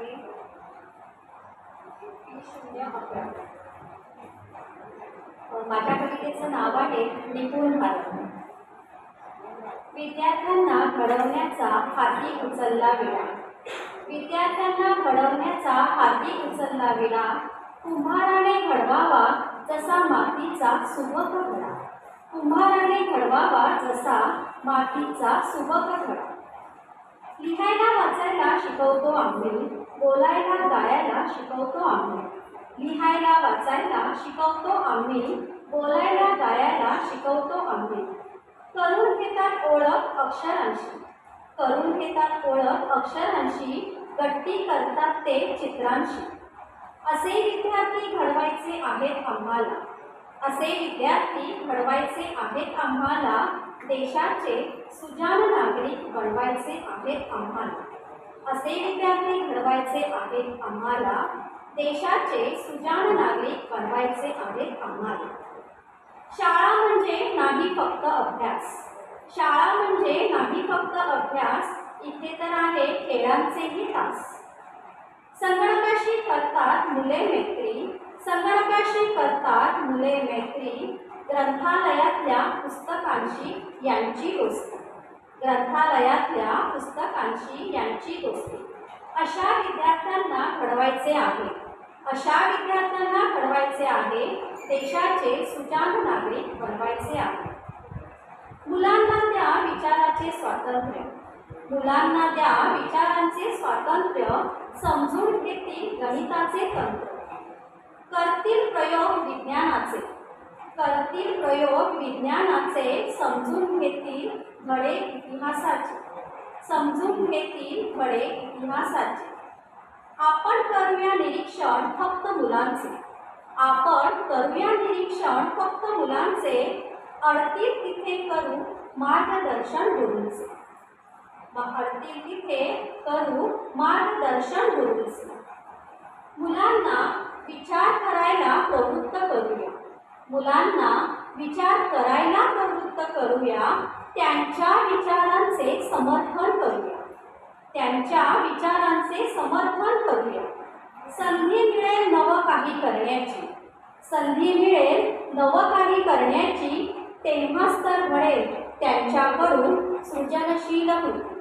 आहे शून्य अकरा माझ्या कवितेचं नाव आहे निपुण भारत. विद्यार्थ्यांना घडवण्याचा हाती उचलला विडा. विद्यार्थ्यांना घडवण्याचा हाती उचलला विडा. कुंभाराने घडवावा जसा मातीचा सुबक घडा. कुंभाराने घडवावा जसा मातीचा सुबक घडा. लिहायला वाचायला शिकवतो आम्ही. बोलायला गायला शिकवतो आम्ही. लिहायला वाचायला शिकवतो आम्ही. बोलायला गायला शिकवतो आम्ही. करून घेतात ओळख अक्षरांशी. करून घेतात ओळख अक्षरांशी गट्टी करतात ते चित्रांशी. असे विद्यार्थी घडवायचे आहेत आम्हाला. असे विद्यार्थी घडवायचे आहेत आम्हाला. देशाचे सुजाण नागरिक बनवायचे आहेत आम्हाला. असे विद्यार्थी घडवायचे आहेत आम्हाला. देशाचे सुजाण नागरिक बनवायचे आहेत आम्हाला. शाळा म्हणजे नाही फक्त अभ्यास. शाळा म्हणजे नाही फक्त अभ्यास इथे तर आहे खेळांचेही तास. संगणकाशी करतात मुले मैत्री संगणकाशी करतात मुले मैत्री ग्रंथालयातल्या पुस्तकांशी यांची गोष्ट. ग्रंथालयातल्या पुस्तकांची यांची दोस्ती अशा विद्यार्थ्यांना घडवायचे आहे. अशा विद्यार्थ्यांना घडवायचे आहे देशाचे सुजाण नागरिक बनवायचे आहे. मुलांना द्या विचाराचे स्वातंत्र्य. मुलांना द्या विचारांचे स्वातंत्र्य समजून घेतील गणिताचे तंत्र. करतील प्रयोग विज्ञानाचे. करतील प्रयोग विज्ञानाचे समजून घेतील धडे इतिहासाचे. समजून घेतील धडे इतिहासाचे. आपण करूया निरीक्षण फक्त मुलांचे. आपण करूया निरीक्षण फक्त मुलांचे. अडतील तिथे करू मार्गदर्शन गुरूंचे. मग अडतील तिथे करू मार्गदर्शन गुरूंचे. मुलांना विचार करायला प्रवृत्त मुलांना विचार करायला प्रवृत्त करूया त्यांच्या विचारांचे समर्थन करूया. त्यांच्या विचारांचे समर्थन करूया. संधी मिळेल नवं काही करण्याची. संधी मिळेल नवं काही करण्याची तेव्हाच तर घडेल त्यांच्याकडून सृजनशील कृती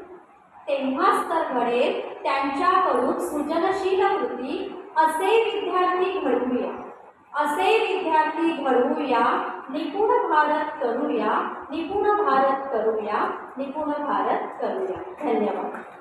तेव्हाच तर घडेल त्यांच्याकडून सृजनशील कृती असे विद्यार्थी घडवूया. असे विद्यार्थी घडवूया निपुण भारत करूया निपुण भारत करूया निपुण भारत करूया. धन्यवाद.